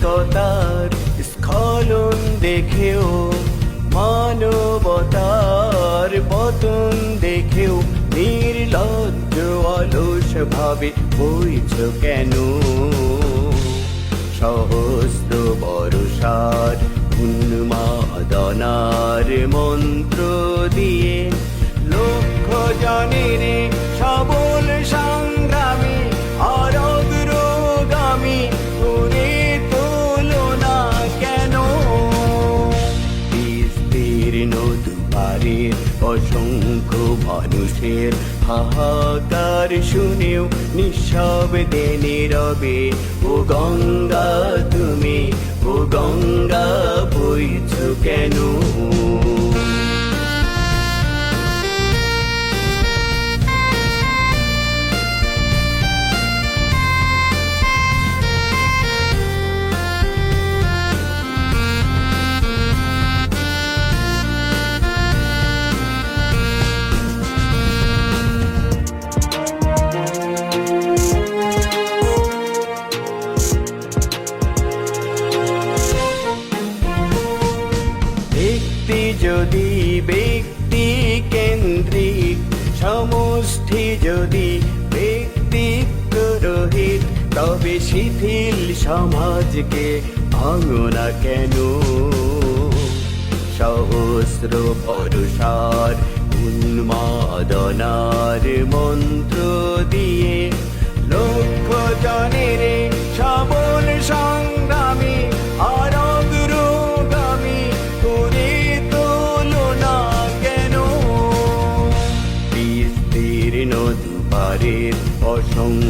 নৈতিকতার স্খলন দেখেও, মানবতার পতন দেখেও নির্লজ্জ অলস ভাবে বইছ কেন? সহস্র বরসার উন্মাদনার মন্ত্র দিয়ে লক্ষ জনের মানুষের হাহাকার শুনেও নিঃশব্দে নীরবে ও গঙ্গা তুমি ও গঙ্গা বইছ কেন? যদি ব্যক্তি কেন্দ্রিক, সমষ্টি যদি ব্যক্তিত্ব রহিত, তবে শিথিল সমাজকে ভাঙনা কেন? সহস্র পরসার উন্মাদনার মন্ত্র দিয়ে লক্ষ জনের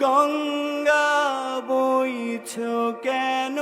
গঙ্গা বইছ কেন?